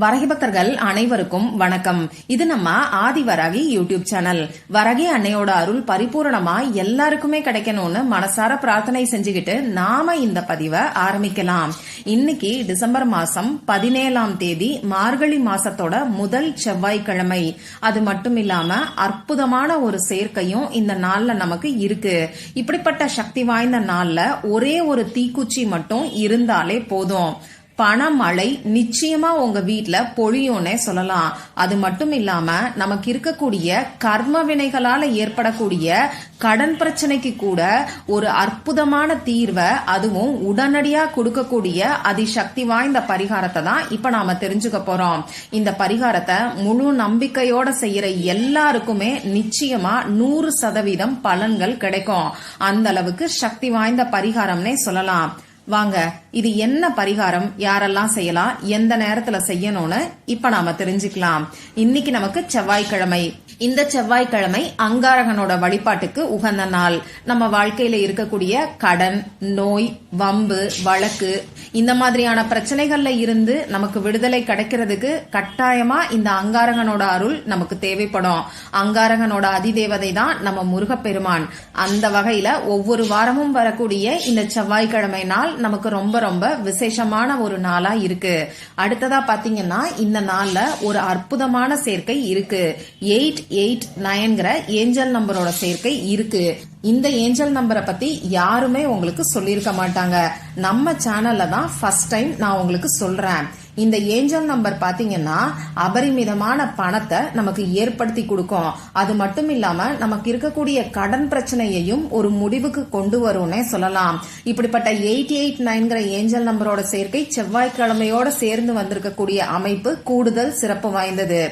வரகி பக்தர்கள் அனைவருக்கும் வணக்கம். இது நம்ம ஆதி வரகி யூடியூப் சேனல். வரகி அன்னையோட அருள் பரிபூரணமா எல்லாருக்குமே கிடைக்கணும்னு மனசார பிரார்த்தனை செஞ்சுக்கிட்டு நாம இந்த பதிவை ஆரம்பிக்கலாம். இன்னைக்கு டிசம்பர் மாசம் பதினேழாம் தேதி மார்கழி மாசத்தோட முதல் செவ்வாய்க்கிழமை. அது மட்டும் இல்லாம அற்புதமான ஒரு சேர்க்கையும் இந்த நாள்ல நமக்கு இருக்கு. இப்படிப்பட்ட சக்தி வாய்ந்த நாள்ல ஒரே ஒரு தீக்குச்சி மட்டும் இருந்தாலே போதும். பணமழை நிச்சயமா உங்க வீட்டுல பொழியும்னே சொல்லலாம். அது மட்டும் இல்லாம நமக்கு இருக்கக்கூடிய கர்ம வினைகளால ஏற்படக்கூடிய கடன் பிரச்சனைக்கு கூட ஒரு அற்புதமான தீர்வை அதுவும் உடனடியா கொடுக்கக்கூடிய அதிசக்தி வாய்ந்த பரிகாரத்தை தான் இப்ப நாம தெரிஞ்சுக்க போறோம். இந்த பரிகாரத்தை முழு நம்பிக்கையோட செய்யற எல்லாருக்குமே நிச்சயமா நூறு சதவீதம் பலன்கள் கிடைக்கும். அந்த அளவுக்கு சக்தி வாய்ந்த பரிகாரம்னே சொல்லலாம். வாங்க இது என்ன பரிகாரம்? யாரெல்லாம் செய்யலாம் எந்த நேரத்துல செய்யணும்னு இப்ப நாம தெரிஞ்சுக்கலாம். இன்னைக்கு நமக்கு செவ்வாய்க்கிழமை. இந்த செவ்வாய்க்கிழமை அங்காரகனோட வழிபாட்டுக்கு உகந்த நாள். நம்ம வாழ்க்கையில இருக்கக்கூடிய கடன் நோய் வம்பு வழக்கு இந்த மாதிரியான பிரச்சனைகள்ல இருந்து நமக்கு விடுதலை கிடைக்கிறதுக்கு கட்டாயமா இந்த அங்காரகனோட அருள் நமக்கு தேவைப்படும். அங்காரகனோட அதிதேவதை தான் நம்ம முருகப்பெருமான். அந்த வகையில ஒவ்வொரு வாரமும் வரக்கூடிய இந்த செவ்வாய்க்கிழமை நாள் நமக்கு ரொம்ப ரொம்ப விசேஷமான ஒரு நாளா இருக்கு. அடுத்ததா பாத்தீங்கன்னா இந்த நாள்ல ஒரு அற்புதமான சேர்க்கை இருக்கு. எயிட் எயிட் நைன்கிற ஏஞ்சல் நம்பரோட சேர்க்கை இருக்கு. இந்த ஏஞ்சல் நம்பரை பத்தி யாருமே உங்களுக்கு சொல்லியிருக்க மாட்டாங்க. நம்ம சேனல்ல தான் ஃபர்ஸ்ட் டைம் நான் உங்களுக்கு சொல்றேன். இந்த ஏஞ்சல் நம்பர் பாத்தீங்கன்னா அபரிமிதமான பணத்தை நமக்கு ஏற்படுத்தி கொடுக்கும். அது மட்டும் இல்லாம நமக்கு இருக்கக்கூடிய கடன் பிரச்சனையையும் ஒரு முடிவுக்கு கொண்டு வரும்னே சொல்லலாம். இப்படிப்பட்ட எயிட் எயிட் நைன்கிற ஏஞ்சல் நம்பரோட சேர்க்கை செவ்வாய்க்கிழமையோட சேர்ந்து வந்திருக்கக்கூடிய அமைப்பு கூடுதல் சிறப்பு வாய்ந்தது.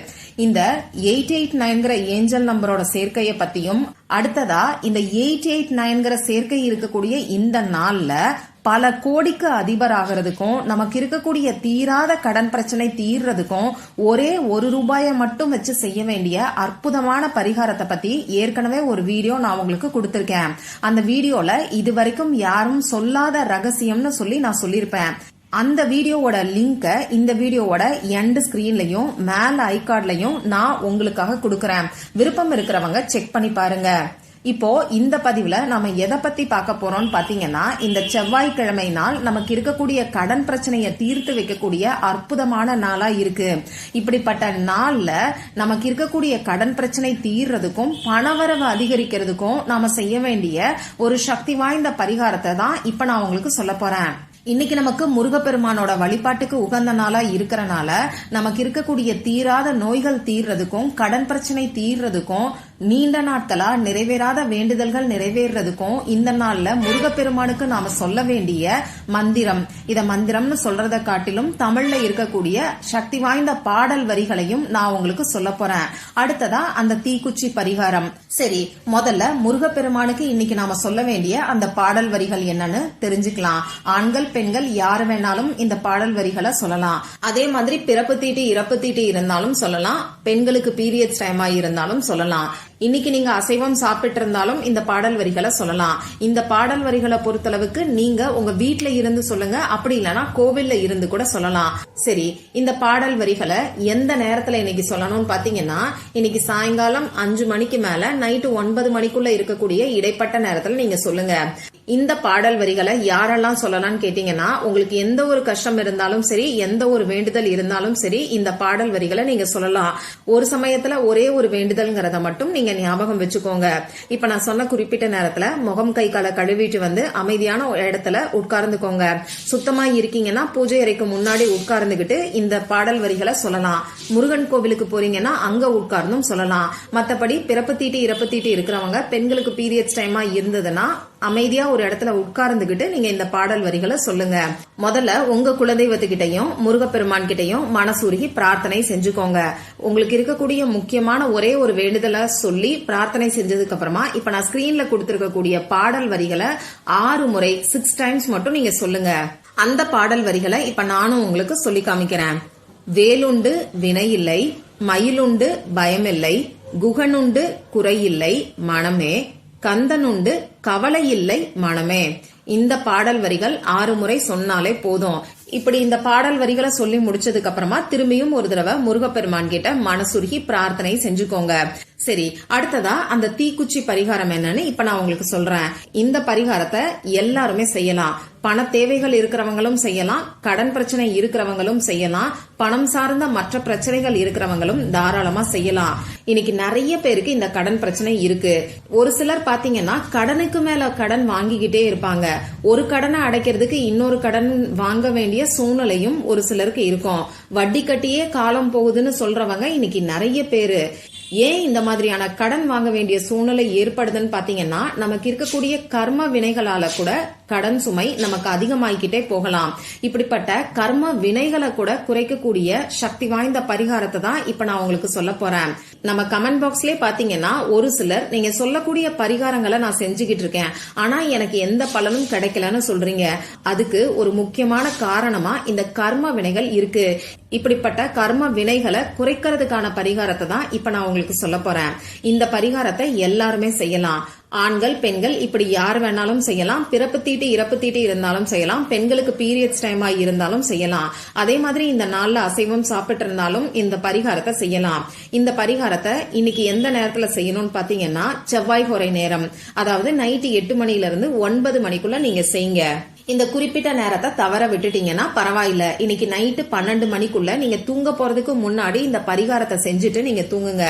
இந்த எயிட் எயிட் நைன்கிற ஏஞ்சல் நம்பரோட சேர்க்கையை பத்தியும் அடுத்ததா இந்த எயிட் எயிட் நைன்கிற சேர்க்கை இருக்கக்கூடிய இந்த நாள்ல பல கோடிக்கு அதிபர் ஆகிறதுக்கும் நமக்கு இருக்கக்கூடிய தீராத கடன் பிரச்சனை தீர்றதுக்கும் ஒரே ஒரு ரூபாயை மட்டும் வச்சு செய்ய வேண்டிய அற்புதமான பரிகாரத்தை பத்தி ஏற்கனவே ஒரு வீடியோ நான் உங்களுக்கு கொடுத்திருக்கேன். அந்த வீடியோல இது வரைக்கும் யாரும் சொல்லாத ரகசியம்னு சொல்லி நான் சொல்லியிருப்பேன். அந்த வீடியோவோட லிங்க இந்த வீடியோவோட எண்ட் ஸ்கிரீன்லயும் மேல ஐகார்ட்லயும் நான் உங்களுக்காக கொடுக்கறேன். விருப்பம் இருக்கிறவங்க செக் பண்ணி பாருங்க. இப்போ இந்த பதிவுல நம்ம எதை பத்தி பார்க்க போறோம்னு பாத்தீங்கன்னா இந்த செவ்வாய்க்கிழமை நாள் நமக்கு இருக்கக்கூடிய கடன் பிரச்சனையை தீர்த்து வைக்கக்கூடிய அற்புதமான நாளா இருக்கு. இப்படிப்பட்ட நாள்ல நமக்கு இருக்கக்கூடிய கடன் பிரச்சனை தீர்றதுக்கும் பணவரவு அதிகரிக்கிறதுக்கும் நாம செய்ய வேண்டிய ஒரு சக்தி வாய்ந்த பரிகாரத்தை தான் இப்ப நான் உங்களுக்கு சொல்ல போறேன். இன்னைக்கு நமக்கு முருகப்பெருமானோட வழிபாட்டுக்கு உகந்த நாளா இருக்கிறனால நமக்கு இருக்கக்கூடிய தீராத நோய்கள் தீர்றதுக்கும் கடன் பிரச்சனை தீர்றதுக்கும் நீண்ட நாட்களா நிறைவேறாத வேண்டுதல்கள் நிறைவேறதுக்கும் இந்த நாள்ல முருகப்பெருமானுக்கு நாம சொல்ல வேண்டிய மந்திரம். இத மந்திரம்னு சொல்றத காட்டிலும் தமிழ்ல இருக்கக்கூடிய சக்தி வாய்ந்த பாடல் வரிகளையும் நான் உங்களுக்கு சொல்ல போறேன். அடுத்ததா அந்த தீக்குச்சி பரிகாரம். சரி முதல்ல முருகப்பெருமானுக்கு இன்னைக்கு நாம சொல்ல வேண்டிய அந்த பாடல் வரிகள் என்னன்னு தெரிஞ்சுக்கலாம். ஆண்கள் பெண்கள் யார் வேணாலும் இந்த பாடல் வரிகளை சொல்லலாம். அதே மாதிரி பிறப்பு தீட்டு இறப்பு தீட்டு இருந்தாலும் சொல்லலாம். பெண்களுக்கு பீரியட்ஸ் டைமா இருந்தாலும் சொல்லலாம். இன்னைக்கு நீங்க அசைவம் சாப்பிட்டு இருந்தாலும் இந்த பாடல் வரிகளை சொல்லலாம். இந்த பாடல் வரிகளை பொறுத்தளவுக்கு நீங்க உங்க வீட்ல இருந்து சொல்லுங்க. அப்படி இல்லைன்னா கோவில்ல இருந்து கூட சொல்லலாம். சரி இந்த பாடல் வரிகளை எந்த நேரத்துல இன்னைக்கு சொல்லணும்னு பாத்தீங்கன்னா இன்னைக்கு சாயங்காலம் அஞ்சு மணிக்கு மேல நைட்டு ஒன்பது மணிக்குள்ள இருக்கக்கூடிய இடைப்பட்ட நேரத்துல நீங்க சொல்லுங்க. இந்த பாடல் வரிகளை யாரெல்லாம் சொல்லலாம்னு கேட்டீங்கன்னா உங்களுக்கு எந்த ஒரு கஷ்டம் இருந்தாலும் சரி எந்த ஒரு வேண்டுதல் இருந்தாலும் சரி இந்த பாடல் வரிகளை நீங்க சொல்லலாம். ஒரு சமயத்துல ஒரே ஒரு வேண்டுதல்ங்கிறத மட்டும் நீங்க ஞாபகம் வச்சுக்கோங்க. இப்ப நான் சொன்ன குறிப்பிட்ட நேரத்துல முகம் கை காலை கழுவிட்டு வந்து அமைதியான இடத்துல உட்கார்ந்துக்கோங்க. சுத்தமா இருக்கீங்கன்னா பூஜை அறைக்கு முன்னாடி உட்கார்ந்துகிட்டு இந்த பாடல் வரிகளை சொல்லலாம். முருகன் கோவிலுக்கு போறீங்கன்னா அங்க உட்கார்ந்தும் சொல்லலாம். மத்தபடி பிறப்பு தீட்டு இறப்பு தீட்டு இருக்கிறவங்க பெண்களுக்கு பீரியட்ஸ் டைமா இருந்ததுன்னா அமைதியா ஒரு இடத்துல உட்கார்ந்துகிட்டு நீங்க இந்த பாடல் வரிகளை சொல்லுங்க. முதல்ல உங்க குலதெய்வத்துக்கிட்டையும் முருகப்பெருமான் கிட்டையும் மனசுருகி பிரார்த்தனை செஞ்சுக்கோங்க. உங்களுக்கு இருக்கக்கூடிய முக்கியமான ஒரே ஒரு வேண்டுதலை சொல்லி பிரார்த்தனை செஞ்சதுக்கு அப்புறமா இப்ப நான் ஸ்கிரீன்ல கொடுத்திருக்கக்கூடிய பாடல் வரிகளை ஆறு முறை சிக்ஸ் டைம்ஸ் மட்டும் நீங்க சொல்லுங்க. அந்த பாடல் வரிகளை இப்ப நானும் உங்களுக்கு சொல்லி காமிக்கிறேன். வேலுண்டு வினையில்லை மயிலுண்டு பயமில்லை குகனுண்டு குறையில்லை மனமே கந்தனுண்டு கவலையில்லை மனமே. இந்த பாடல் வரிகள் ஆறு முறை சொன்னாலே போதும். இப்படி இந்த பாடல் வரிகளை சொல்லி முடிச்சதுக்கு அப்புறமா திரும்பியும் ஒரு தடவை முருகப்பெருமான் கிட்ட மனசுருகி பிரார்த்தனை செஞ்சுக்கோங்க. சரி அடுத்ததா அந்த தீக்குச்சி பரிகாரம் என்னன்னு இப்ப நான் உங்களுக்கு சொல்றேன். இந்த பரிகாரத்தை எல்லாருமே செய்யலாம். பண தேவைகள் இருக்கிறவங்களும் செய்யலாம். கடன் பிரச்சனை இருக்கிறவங்களும் செய்யலாம். பணம் சார்ந்த மற்ற பிரச்சனைகள் இருக்கிறவங்களும் தாராளமா செய்யலாம். இன்னைக்கு நிறைய பேருக்கு இந்த கடன் பிரச்சனை இருக்கு. ஒரு சிலர் பாத்தீங்கன்னா கடனுக்கு மேல கடன் வாங்கிக்கிட்டே இருப்பாங்க. ஒரு கடனை அடைக்கிறதுக்கு இன்னொரு கடன் வாங்க வேண்டிய சூழ்நிலையும் ஒரு சிலருக்கு இருக்கும். வட்டி கட்டியே காலம் போகுதுன்னு சொல்றவங்க இன்னைக்கு நிறைய பேரு. ஏன் இந்த மாதிரியான கடன் வாங்க வேண்டிய சூழ்நிலை ஏற்படுதுன்னு பாத்தீங்கன்னா நமக்கு இருக்கக்கூடிய கர்ம வினைகளால கூட கடன் சுமை நமக்கு அதிகமாயிக்கிட்டே போகலாம். இப்படிப்பட்ட கர்ம வினைகளை கூட குறைக்கக்கூடிய சக்தி வாய்ந்த பரிகாரத்தை தான் இப்ப நான் உங்களுக்கு சொல்ல போறேன். நம்ம கமெண்ட் பாக்ஸ்லயே பாத்தீங்கன்னா ஒரு சிலர் நீங்க சொல்லக்கூடிய பரிகாரங்களை நான் செஞ்சுக்கிட்டு இருக்கேன். ஆனா எனக்கு எந்த பலனும் கிடைக்கலன்னு சொல்றீங்க. அதுக்கு ஒரு முக்கியமான காரணமா இந்த கர்ம வினைகள் இருக்கு. இப்படிப்பட்ட கர்ம வினைகளை குறைக்கிறதுக்கான பரிகாரத்தை தான் இப்ப நான் உங்களுக்கு சொல்ல போறேன். இந்த பரிகாரத்தை எல்லாருமே செய்யலாம். ஆண்கள் பெண்கள் இப்படி யார் வேணாலும் செய்யலாம். பிறப்பு தீட்டு இறப்பு தீட்டு இருந்தாலும் செய்யலாம். பெண்களுக்கு பீரியட்ஸ் டைமா இருந்தாலும் செய்யலாம். அதே மாதிரி இந்த நாள்ல அசைவம் சாப்பிட்டு இருந்தாலும் இந்த பரிகாரத்தை செய்யலாம். இந்த பரிகாரத்தை இன்னைக்கு எந்த நேரத்துல செய்யணும்னு பாத்தீங்கன்னா செவ்வாய் குறை நேரம். அதாவது நைட்டு எட்டு மணில இருந்து ஒன்பது மணிக்குள்ள நீங்க செய்யுங்க. இந்த குறிப்பிட்ட நேரத்தை தவற விட்டுட்டீங்கன்னா பரவாயில்ல. இன்னைக்கு நைட்டு பன்னெண்டு மணிக்குள்ள நீங்க தூங்க போறதுக்கு முன்னாடி இந்த பரிகாரத்தை செஞ்சுட்டு நீங்க தூங்குங்க.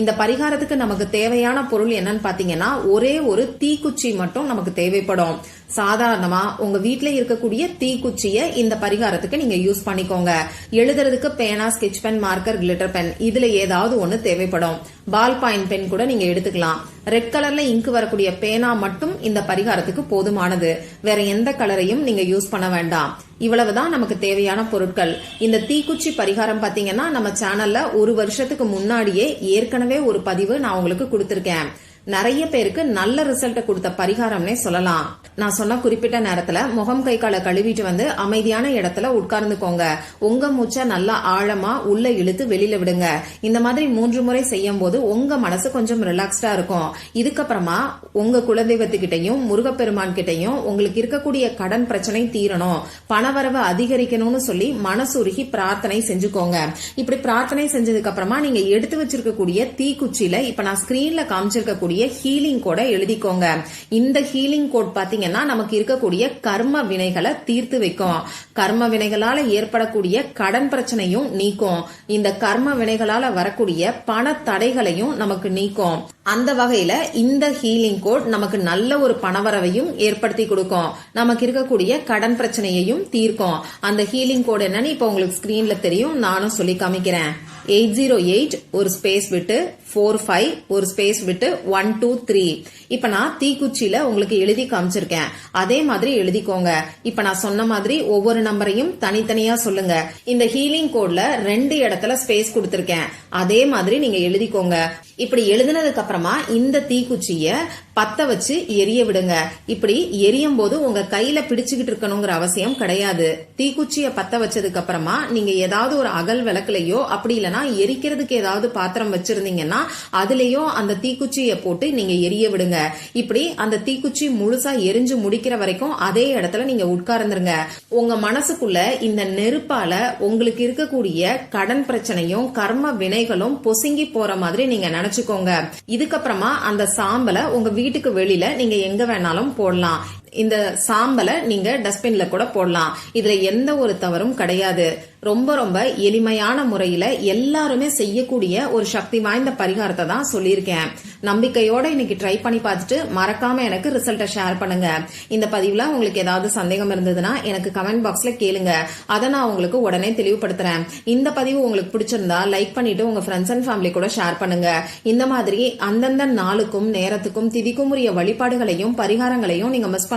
இந்த பரிகாரத்துக்கு நமக்கு தேவையான பொருள் என்னன்னு பாத்தீங்கன்னா ஒரே ஒரு தீக்குச்சி மட்டும் நமக்கு தேவைப்படும். சாதாரணமா உங்க வீட்ல இருக்கக்கூடிய தீக்குச்சிய இந்த பரிகாரத்துக்கு நீங்க யூஸ் பண்ணிக்கோங்க. எழுதுறதுக்கு பேனா sketch pen marker glitter pen இதுல ஏதாவது ஒண்ணு தேவைப்படும். பால் பாயிண்ட் பென் கூட நீங்க எடுத்துக்கலாம். ரெட் கலர்ல இங்கு வரக்கூடிய பேனா மட்டும் இந்த பரிகாரத்துக்கு போதுமானது. வேற எந்த கலரையும் நீங்க யூஸ் பண்ண வேண்டாம். இவ்வளவுதான் நமக்கு தேவையான பொருட்கள். இந்த தீக்குச்சி பரிகாரம் பாத்தீங்கன்னா நம்ம சேனல்ல ஒரு வருஷத்துக்கு முன்னாடியே ஏற்கனவே ஒரு பதிவு நான் உங்களுக்கு கொடுத்திருக்கேன். நிறைய பேருக்கு நல்ல ரிசல்ட் கொடுத்த பரிகாரம்னே சொல்லலாம். நான் சொன்ன குறிப்பிட்ட நேரத்துல முகம் கை காலை கழுவிட்டு வந்து அமைதியான இடத்துல உட்கார்ந்துக்கோங்க. உங்க மூச்சை நல்லா ஆழமா உள்ள இழுத்து வெளியில விடுங்க. இந்த மாதிரி மூன்று முறை செய்யும் போது உங்க மனசு கொஞ்சம் ரிலாக்ஸ்டா இருக்கும். இதுக்கப்புறமா உங்க குலதெய்வத்துக்கிட்டையும் முருகப்பெருமான் கிட்டையும் உங்களுக்கு இருக்கக்கூடிய கடன் பிரச்சனை தீரணும். பணவரவு அதிகரிக்கணும்னு சொல்லி மனசுருகி பிரார்த்தனை செஞ்சுக்கோங்க. இப்படி பிரார்த்தனை செஞ்சதுக்கு அப்புறமா நீங்க எடுத்து வச்சிருக்கக்கூடிய தீக்குச்சியில இப்ப நான் ஸ்கிரீன்ல காமிச்சிருக்கக்கூடிய ஹீலிங் கோடை எழுதிக்கோங்க. இந்த ஹீலிங் கோட் பாத்தீங்கன்னா நமக்கு இருக்கக்கூடிய கர்ம வினைகளை தீர்த்து வைக்கும். கர்ம வினைகளால ஏற்படக்கூடிய கடன் பிரச்சனையும் நீக்கும். இந்த கர்ம வினைகளால வரக்கூடிய பண தடைகளையும் நமக்கு நீக்கும். அந்த வகையில இந்த ஹீலிங் கோட் நமக்கு நல்ல ஒரு பணவரவையும் ஏற்படுத்தி கொடுக்கும். நமக்கு இருக்கக்கூடிய கடன் பிரச்சனையையும் தீர்க்கும். அந்த ஹீலிங் கோட் என்னன்னு இப்ப உங்களுக்கு ஸ்கிரீன்ல தெரியும். நானும் சொல்லி காமிக்கிறேன். எயிட் ஜீரோ எயிட் ஒரு ஸ்பேஸ் விட்டு ஃபோர் ஃபைவ் ஒரு ஸ்பேஸ் விட்டு ஒன் டூ த்ரீ இப்ப நான் தீக்குச்சியில உங்களுக்கு எழுதி காமிச்சிருக்கேன். அதே மாதிரி எழுதிக்கோங்க. இப்ப நான் சொன்ன மாதிரி ஒவ்வொரு நம்பரையும் தனித்தனியா சொல்லுங்க. இந்த ஹீலிங் கோட்ல ரெண்டு இடத்துல ஸ்பேஸ் கொடுத்திருக்கேன். அதே மாதிரி நீங்க எழுதிக்கோங்க. இப்படி எழுதினதுக்கு அப்புறமா இந்த தீக்குச்சிய பத்த வச்சு எரிய விடுங்க. இப்படி எரியும் போது உங்க கையில பிடிச்சுக்கிட்டு இருக்கணுங்கிற அவசியம் கிடையாது. தீக்குச்சிய பத்த வச்சதுக்கு அப்புறமா நீங்க ஏதாவது ஒரு அகல் விளக்குலையோ அப்படி இல்லைன்னா எரிக்கிறதுக்கு ஏதாவது பாத்திரம் வச்சிருந்தீங்கன்னா அதுலயோ அந்த தீக்குச்சிய போட்டு நீங்க எரிய விடுங்க. இப்படி அந்த தீக்குச்சி முழுசா எரிஞ்சு முடிக்கிற வரைக்கும் அதே இடத்துல நீங்க உட்கார்ந்துருங்க. உங்க மனசுக்குள்ள இந்த நெருப்பால உங்களுக்கு இருக்கக்கூடிய கடன் பிரச்சனையும் கர்ம வினைகளும் பொசுங்கி போற மாதிரி நீங்க நினைச்சுக்கோங்க. இதுக்கப்புறமா அந்த சாம்பலை உங்க வீட்டுக்கு வெளியில நீங்க எங்க வேணாலும் போடலாம். இந்த சாம்பலை நீங்க டஸ்ட்பின்ல கூட போடலாம். இதுல எந்த ஒரு தவறும் கிடையாது. ரொம்ப ரொம்ப எளிமையான முறையில எல்லாருமே செய்யக்கூடிய ஒரு சக்தி வாய்ந்த பரிகாரத்தை தான் சொல்லியிருக்கேன். நம்பிக்கையோட இன்னைக்கு ட்ரை பண்ணி பார்த்துட்டு மறக்காம எனக்கு ரிசல்ட்டை ஷேர் பண்ணுங்க. இந்த பதிவுல உங்களுக்கு ஏதாவது சந்தேகம் இருந்ததுன்னா எனக்கு கமெண்ட் பாக்ஸ்ல கேளுங்க. அதை நான் உங்களுக்கு உடனே தெளிவுபடுத்துறேன். இந்த பதிவு உங்களுக்கு பிடிச்சிருந்தா லைக் பண்ணிட்டு உங்க ஃப்ரெண்ட்ஸ் அண்ட் ஃபேமிலி கூட ஷேர் பண்ணுங்க. இந்த மாதிரி அந்தந்த நாளுக்கும் நேரத்துக்கும் திதிக்கும் உரிய வழிபாடுகளையும் பரிகாரங்களையும் நீங்க மிஸ்